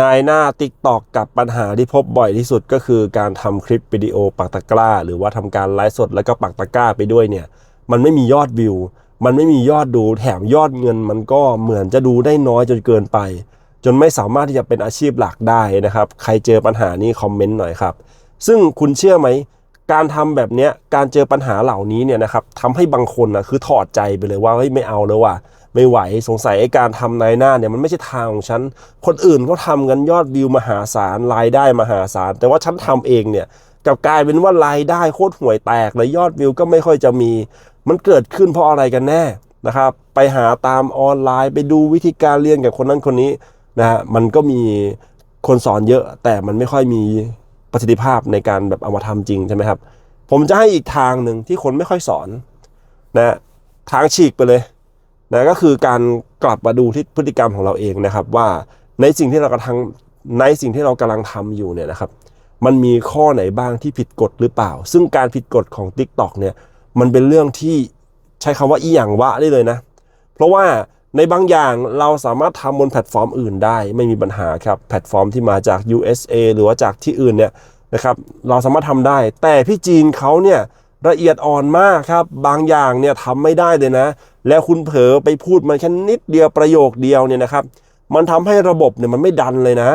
นายหน้า t ิ k t o k กับปัญหาที่พบบ่อยที่สุดก็คือการทำคลิปวิดีโอปักตะกร้า หรือว่าทำการไลฟ์สดแล้วก็ปักตะกร้าไปด้วยเนี่ย มันไม่มียอดวิว มันไม่มียอดดูแถมยอดเงิน มันก็เหมือนจะดูได้น้อยจนเกินไป จนไม่สามารถที่จะเป็นอาชีพหลักได้นะครับ ใครเจอปัญหานี้คอมเมนต์หน่อยครับ ซึ่งคุณเชื่อไหม การทำแบบนี้การเจอปัญหาเหล่านี้เนี่ยนะครับทำให้บางคนนะคือถอดใจไปเลยว่าเฮ้ยไม่เอาแล้วว่ะ ไม่ไหวสงสัยไอ้การทำนายหน้าเนี่ยมันไม่ใช่ทางของฉัน คนอื่นเขาทำกันยอดวิวมหาศาลรายได้มหาศาล แต่ว่าฉันทำเองเนี่ยกับกลายเป็นว่ารายได้โคตรห่วยแตกเลยยอดวิวก็ไม่ค่อยจะมี มันเกิดขึ้นเพราะอะไรกันแน่นะครับ ไปหาตามออนไลน์ ไปดูวิธีการเรียนกับคนนั้นคนนี้นะฮะมันก็มีคนสอนเยอะ แต่มันไม่ค่อยมีประสิทธิภาพในการแบบเอามาทำจริงใช่ไหมครับ ผมจะให้อีกทางหนึ่งที่คนไม่ค่อยสอนนะทางฉีกไปเลย นะก็คือการกลับมาดูที่พฤติกรรมของเราเองนะครับ ว่าในสิ่งที่เรากำลังในสิ่งที่เรากำลังทำอยู่เนี่ยนะครับ มันมีข้อไหนบ้างที่ผิดกฎหรือเปล่า ซึ่งการผิดกฎของ Tik t o อกเนี่ยมันเป็นเรื่องที่ใช้คำว่าอีหยังวะได้เลยนะ เพราะว่าในบางอย่างเราสามารถทำบนแพลตฟอร์มอื่นได้ไม่มีปัญหาครับแพลตฟอร์มที่มาจาก USA หรือว่าจากที่อื่นเนี่ยนะครับเราสามารถทำได้ แต่พี่จีนเขาเนี่ยละเอียดอ่อนมากครับบางอย่างเนี่ยทำไม่ได้เลยนะ แล้วคุณเผลอไปพูดมันแค่นิดเดียวประโยคเดียวเนี่ยนะครับ มันทำให้ระบบเนี่ยมันไม่ดันเลยนะ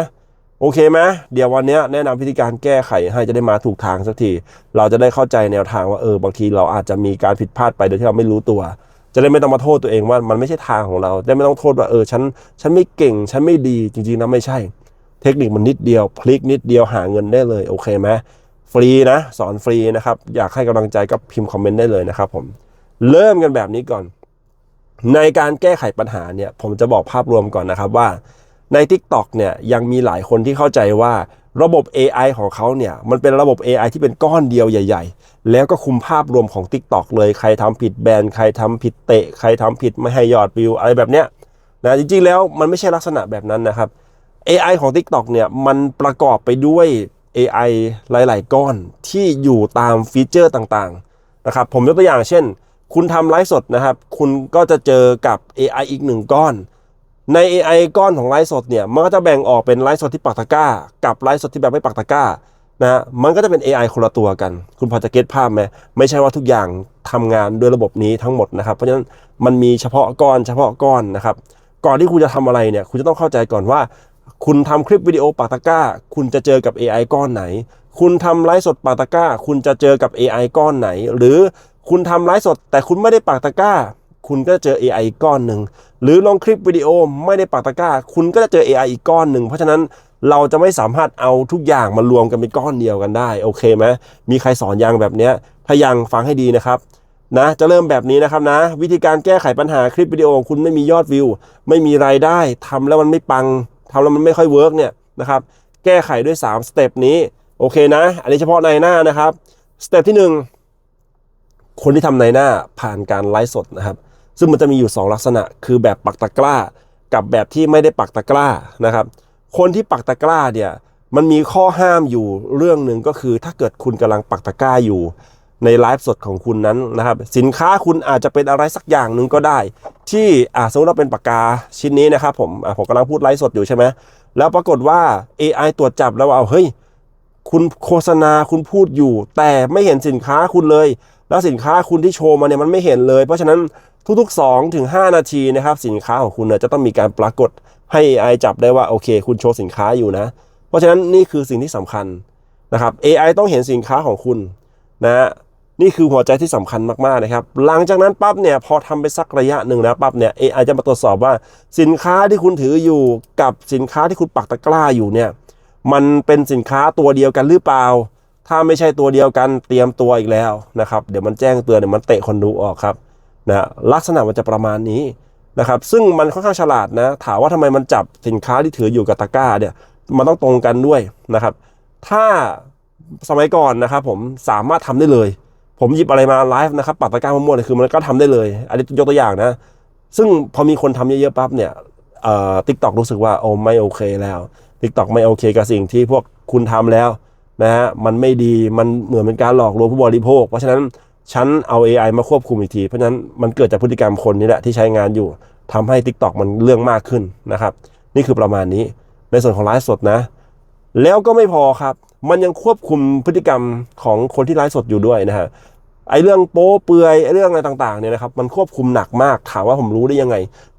โอเคไหมเดี๋ยววันนี้แนะนำวิธีการแก้ไขให้จะได้มาถูกทางสักที เราจะได้เข้าใจแนวทางว่าเออบางทีเราอาจจะมีการผิดพลาดไปโดยที่เราไม่รู้ตัว จะได้ไม่ต้องมาโทษตัวเองว่ามันไม่ใช่ทางของเราได้ไม่ต้องโทษว่าเออฉันฉันไม่เก่งฉันไม่ดีจริงๆนะไม่ใช่ เทคนิคมันนิดเดียว พลิกนิดเดียวหาเงินได้เลยโอเคไหมฟรีนะสอนฟรีนะครับอยากให้กำลังใจก็พิมพ์คอมเมนต์ได้เลยนะครับผมเริ่มกันแบบนี้ก่อน ในการแก้ไขปัญหาเนี่ยผมจะบอกภาพรวมก่อนนะครับว่าใน TikTok เนี่ยยังมีหลายคนที่เข้าใจว่าระบบ AI ของเขาเนี่ยมันเป็นระบบ AI ที่เป็นก้อนเดียวใหญ่ ๆ แล้วก็คุมภาพรวมของ TikTok เลยใครทำผิดแบนใครทำผิดเตะ ใครทำผิดไม่ให้ยอดวิวอะไรแบบเนี้ยนะจริงๆแล้วมันไม่ใช่ลักษณะแบบนั้นนะครับ AI ของ TikTok เนี่ยมันประกอบไปด้วย AI หลาย ๆ ก้อนที่อยู่ตามฟีเจอร์ต่างๆนะครับผมยกตัวอย่างเช่น คุณทำไลฟ์สดนะครับ คุณก็จะเจอกับ AI อีกหนึ่งก้อน ใน AI ก้อนของไลฟ์สดเนี่ย มันก็จะแบ่งออกเป็นไลฟ์สดที่ปักตะก้า กับไลฟ์สดที่แบบไม่ปักตะก้านะมันก็จะเป็น AI คนละตัวกัน คุณพอจะเก็ตภาพไหมไม่ใช่ว่าทุกอย่างทำงานด้วยระบบนี้ทั้งหมดนะครับ เพราะฉะนั้นมันมีเฉพาะก้อน เฉพาะก้อนนะครับ ก่อนที่คุณจะทำอะไรเนี่ย คุณจะต้องเข้าใจก่อนว่า คุณทำคลิปวิดีโอปาตะก้า คุณจะเจอกับ AI ก้อนไหน คุณทำไลฟ์สดปาตะก้า คุณจะเจอกับ AI ก้อนไหน หรือ คุณทำไลฟ์สด แต่คุณไม่ได้ปาตะกร้า คุณก็จะเจอ AI อีกก้อนหนึ่ง หรือลงคลิปวิดีโอไม่ได้ปาตะกร้า คุณก็จะเจอ AI อีกก้อนหนึ่ง เพราะฉะนั้นเราจะไม่สามารถเอาทุกอย่างมารวมกันเป็นก้อนเดียวกันได้ โอเคไหมมีใครสอนยังแบบเนี้ยถ้ายังฟังให้ดีนะครับนะจะเริ่มแบบนี้นะครับนะ วิธีการแก้ไขปัญหาคลิปวิดีโอของคุณไม่มียอดวิว ไม่มีรายได้ทำแล้วมันไม่ปังทำแล้วมันไม่ค่อยเวิร์กเนี่ยนะครับแก้ไขด้วย3สเต็ปนี้โอเคนะ อันนี้เฉพาะในหน้านะครับสเต็ปที่ 1 คนที่ทำในหน้าผ่านการไลฟ์สดนะครับ ซึ่งมันจะมีอยู่ 2 ลักษณะ คือแบบปักตะกร้า กับแบบที่ไม่ได้ปักตะกร้านะครับ คนที่ปักตะกร้าเนี่ยมันมีข้อห้ามอยู่เรื่องหนึ่งก็คือ ถ้าเกิดคุณกำลังปักตะกร้าอยู่ในไลฟ์สดของคุณนั้นนะครับ สินค้าคุณอาจจะเป็นอะไรสักอย่างหนึ่งก็ได้ ที่อ่าสมมติเราเป็นปากกาชิ้นนี้นะครับผมผมกำลังพูดไลฟ์สดอยู่ใช่ไหมแล้วปรากฏว่า AI ตรวจจับแล้วว่าเอาเฮ้ย คุณโฆษณาคุณพูดอยู่ แต่ไม่เห็นสินค้าคุณเลย แล้วสินค้าคุณที่โชว์มาเนี่ยมันไม่เห็นเลย เพราะฉะนั้นทุกๆ2ถึง5นาทีนะครับสินค้าของคุณเนี่ยจะต้องมีการปรากฏให้ AI จับได้ว่าโอเค คุณโชว์สินค้าอยู่นะ เพราะฉะนั้นนี่คือสิ่งที่สำคัญนะครับ AI ต้องเห็นสินค้าของคุณนะนี่คือหัวใจที่สำคัญมากๆนะครับ หลังจากนั้นปั๊บเนี่ยพอทำไปสักระยะหนึ่งนะปั๊บเนี่ย AI จะมาตรวจสอบว่าสินค้าที่คุณถืออยู่กับสินค้าที่คุณปักตะกร้าอยู่เนี่ย มันเป็นสินค้าตัวเดียวกันหรือเปล่า ถ้าไม่ใช่ตัวเดียวกันเตรียมตัวอีกแล้วนะครับ เดี๋ยวมันแจ้งเตือนเดี๋ยวมันเตะคนดูออกครับนะลักษณะมันจะประมาณนี้นะครับ ซึ่งมันค่อนข้างฉลาดนะ ถามว่าทำไมมันจับสินค้าที่ถืออยู่กับตะกร้าเนี่ย มันต้องตรงกันด้วยนะครับ ถ้าสมัยก่อนนะครับผมสามารถทำได้เลย ผมหยิบอะไรมาไลฟ์นะครับปักตะกร้ามั่วๆเนี่ยคือมันก็ทำได้เลย อันนี้ยกตัวอย่างนะ ซึ่งพอมีคนทำเยอะๆปั๊บเนี่ยเอ่อทิกตอกรู้สึกว่าโอ้ไม่โอเคแล้ว ทิกตอกไม่โอเคกับสิ่งที่พวกคุณทำแล้วนะฮะมันไม่ดีมันเหมือนเป็นการหลอกลวงผู้บริโภค เพราะฉะนั้นฉันเอา AI มาควบคุมอีกทีเพราะฉะนั้นมันเกิดจากพฤติกรรมคนนี่แหละที่ใช้งานอยู่ทำให้ TikTok มันเรื่องมากขึ้นนะครับ นี่คือประมาณนี้ในส่วนของไลฟ์สดนะ แล้วก็ไม่พอครับ มันยังควบคุมพฤติกรรมของคนที่ไลฟ์สดอยู่ด้วยนะฮะไอเรื่องโป๊เปลือยไอเรื่องอะไรต่างๆเนี่ยนะครับมันควบคุมหนักมากถามว่าผมรู้ได้ยังไง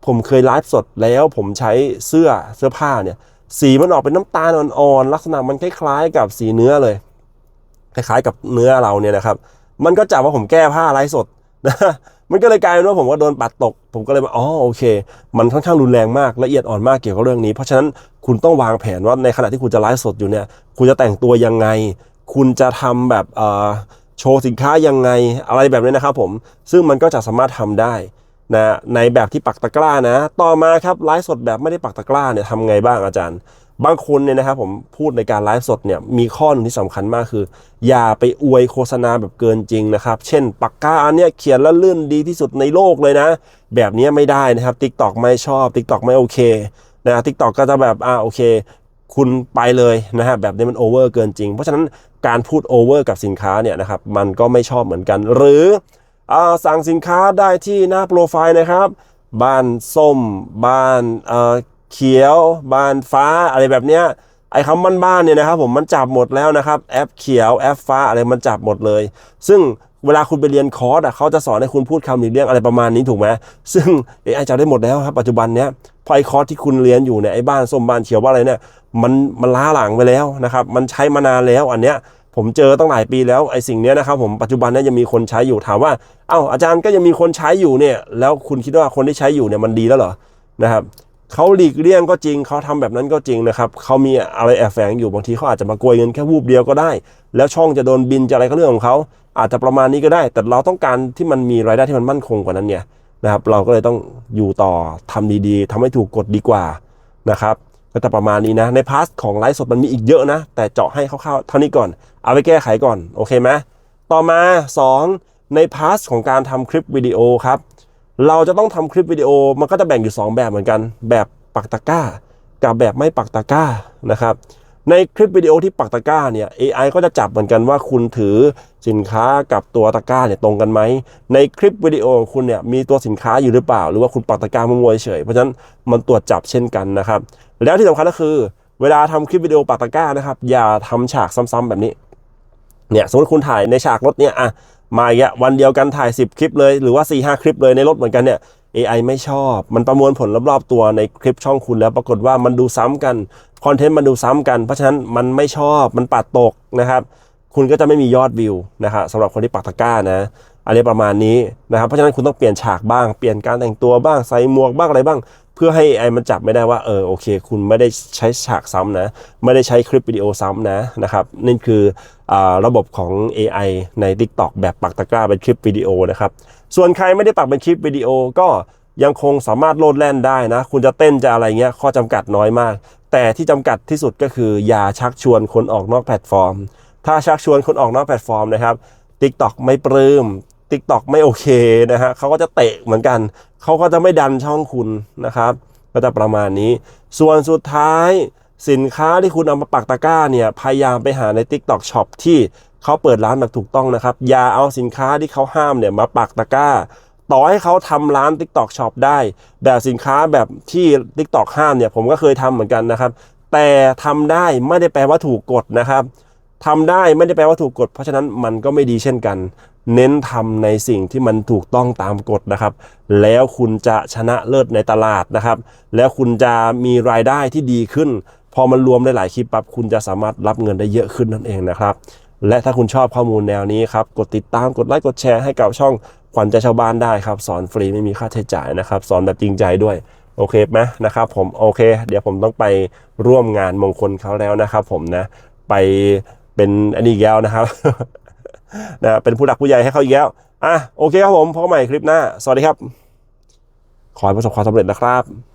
ผมเคยไลฟ์สดแล้วผมใช้เสื้อเสื้อผ้าเนี่ย สีมันออกเป็นน้ำตาลอ่อนๆลักษณะมันคล้ายๆ กับสีเนื้อเลย คล้ายๆกับเนื้อเราเนี่ยนะครับ มันก็จับว่าผมแก้ผ้าไลฟ์สดนะมันก็เลยกลายเป็นว่าผมว่าโดนปัดตก ผมก็เลยมาอ๋อโอเค มันค่อนข้างรุนแรงมากละเอียดอ่อนมากเกี่ยวกับเรื่องนี้ เพราะฉะนั้นคุณต้องวางแผนว่าในขณะที่คุณจะไลฟ์สดอยู่เนี่ย คุณจะแต่งตัวยังไง คุณจะทำแบบโชว์สินค้ายังไงอะไรแบบนี้นะครับผมซึ่งมันก็จะสามารถทำได้ นะในแบบที่ปักตะกร้านะ ต่อมาครับไลฟ์สดแบบไม่ได้ปักตะกร้าเนี่ยทำไงบ้างอาจารย์ บางคนเนี่ยนะครับผมพูดในการไลฟ์สดเนี่ยมีข้อหนึงที่สำคัญมากคือ อย่าไปอวยโฆษณาแบบเกินจริงนะครับ เช่นปากกาอันเนี้ยเขียนแล้วลื่นดีที่สุดในโลกเลยนะ แบบนี้ไม่ได้นะครับ t ิ k t o k ไม่ชอบ t ิ k t o k ไม่โอเคนะทิกตอกก็จะแบบอ่าโอเค คุณไปเลยนะฮะแบบนี้มันโอเวอร์เกินจริง เพราะฉะนั้นการพูดโอเวอร์กับสินค้าเนี่ยนะครับมันก็ไม่ชอบเหมือนกันหรือ สั่งสินค้าได้ที่หน้าโปรไฟล์นะครับ บ้านส้ม บ้านเเขียว บ้านฟ้าอะไรแบบเนี้ยไอ้คำบ้านๆเนี่ยนะครับผมมันจับหมดแล้วนะครับแอปเขียวแอปฟ้าอะไรมันจับหมดเลย ซึ่งเวลาคุณไปเรียนคอร์สอะเขาจะสอนให้คุณพูดคำหลีกเลี่ยงอะไรประมาณนี้ถูกไหมซึ่งเอไอจับได้หมดแล้วครับปัจจุบันเนี้ยพอไอคอร์สที่คุณเรียนอยู่เนี่ยไอ้บ้านส้มบ้านเขียวบ้าอะไรเนี่ยมันมันล้าหลังไปแล้วนะครับมันใช้มานานแล้วอันเนี้ย ผมเจอตั้งหลายปีแล้วไอ้สิ่งนี้นะครับผมปัจจุบันนี้ยังมีคนใช้อยู่ถามว่าเอ้าอาจารย์ก็ยังมีคนใช้อยู่เนี่ย แล้วคุณคิดว่าคนที่ใช้อยู่เนี่ยมันดีแล้วเหรอนะครับเขาหลีกเลี่ยงก็จริงเขาทำแบบนั้นก็จริงนะครับเขามีอะไรแอบแฝงอยู่บางทีเขาอาจจะมาโกยเงินแค่วูบเดียวก็ได้ แล้วช่องจะโดนบินจะอะไรก็เรื่องของเขาอาจจะประมาณนี้ก็ได้ แต่เราต้องการที่มันมีรายได้ที่มันมั่นคงกว่านั้นเนี่ยนะครับ เราก็เลยต้องอยู่ต่อทำดีๆทำให้ถูกกฎดีกว่านะครับ ก็จะประมาณนี้นะ ในพาร์ทของไลฟ์สดมันมีอีกเยอะนะ แต่เจาะให้คร่าวๆเท่านี้ก่อน เอาไปแก้ไขก่อน โอเคไหมต่อมา 2 ในพาร์ทของการทำคลิปวิดีโอครับ เราจะต้องทำคลิปวิดีโอมันก็จะแบ่งอยู่ 2 แบบเหมือนกัน แบบปักตะกร้า กับแบบไม่ปักตะกร้านะครับ ในคลิปวิดีโอที่ปักตะกร้าเนี่ย AI ก็จะจับเหมือนกันว่าคุณถือสินค้ากับตัวตะกร้าเนี่ยตรงกันไหม ในคลิปวิดีโอของคุณเนี่ยมีตัวสินค้าอยู่หรือเปล่า หรือว่าคุณปักตะกร้ามั่วๆเฉย เพราะฉะนั้นมันตรวจจับเช่นกันนะครับ แล้วที่สำคัญก็คือ เวลาทำคลิปวิดีโอปักตะกร้านะครับ อย่าทำฉากซ้ำๆแบบนี้ เนี่ยสมมติคุณถ่ายในฉากรถเนี่ยอะมาอีกอะวันเดียวกันถ่าย 10 คลิปเลย หรือว่า4ีหคลิปเลยในรถเหมือนกันเนี่ย AI ไม่ชอบ มันประมวลผลรอบๆตัวในคลิปช่องคุณแล้วปรากฏว่ามันดูซ้ำกันคอนเทนต์มันดูซ้ำกัน เพราะฉะนั้นมันไม่ชอบมันปัดตกนะครับคุณก็จะไม่มียอดวิวนะครับสำหรับคนที่ปักตะกร้านะอันนี้ประมาณนี้นะครับเพราะฉะนั้นคุณต้องเปลี่ยนฉากบ้างเปลี่ยนการแต่งตัวบ้างใส่หมวกบ้างอะไรบ้าง เพื่อให้ AI มันจับไม่ได้ว่าเออโอเค คุณไม่ได้ใช้ฉากซ้ำนะ ไม่ได้ใช้คลิปวิดีโอซ้ำนะนะครับนี่คืออระบบของ AI ใน TikTok แบบปักตะกร้าเป็นคลิปวิดีโอนะครับ ส่วนใครไม่ได้ปักเป็นคลิปวิดีโอก็ยังคงสามารถโลดแล่นได้นะ คุณจะเต้นจะอะไรเงี้ยข้อจำกัดน้อยมาก แต่ที่จำกัดที่สุดก็คืออย่าชักชวนคนออกนอกแพลตฟอร์ม ถ้าชักชวนคนออกนอกแพลตฟอร์มนะครับ TikTok ไม่ปลื้ม TikTok ไม่โอเคนะฮะเขาก็จะเตะเหมือนกัน เขาก็จะไม่ดันช่องคุณนะครับ ก็จะประมาณนี้ ส่วนสุดท้ายสินค้าที่คุณเอามาปักตะกร้าเนี่ยพยายามไปหาใน TikTok Shop ที่ เขาเปิดร้านแบบถูกต้องนะครับ อย่าเอาสินค้าที่เขาห้ามเนี่ยมาปักตะกร้า ต่อให้เขาทำร้าน TikTok Shop ได้ แบบสินค้าแบบที่ TikTok ห้ามเนี่ยผมก็เคยทำเหมือนกันนะครับ แต่ทำได้ไม่ได้แปลว่าถูกกฎนะครับทำได้ไม่ได้แปลว่าถูกกฎเพราะฉะนั้นมันก็ไม่ดีเช่นกัน เน้นทำในสิ่งที่มันถูกต้องตามกฎนะครับ แล้วคุณจะชนะเลิศในตลาดนะครับ แล้วคุณจะมีรายได้ที่ดีขึ้น พอมันรวมหลายๆคลิปปั๊บคุณจะสามารถรับเงินได้เยอะขึ้นนั่นเองนะครับ และถ้าคุณชอบข้อมูลแนวนี้ครับ กดติดตาม กดไลค์ กดแชร์ให้กับช่องขวัญใจชาวบ้านได้ครับ สอนฟรีไม่มีค่าใช้จ่ายนะครับ สอนแบบจริงใจด้วย โอเคไหมนะครับผม โอเค เดี๋ยวผมต้องไปร่วมงานมงคลเขาแล้วนะครับผมนะ ไปเป็นอันนี้อีกแล้วนะครับ นะเป็นผู้หลักผู้ใหญ่ให้เขาอีกแล้ว อะ โอเคครับผมพบกันใหม่คลิปหน้า สวัสดีครับ ขอให้ประสบความสำเร็จนะครับ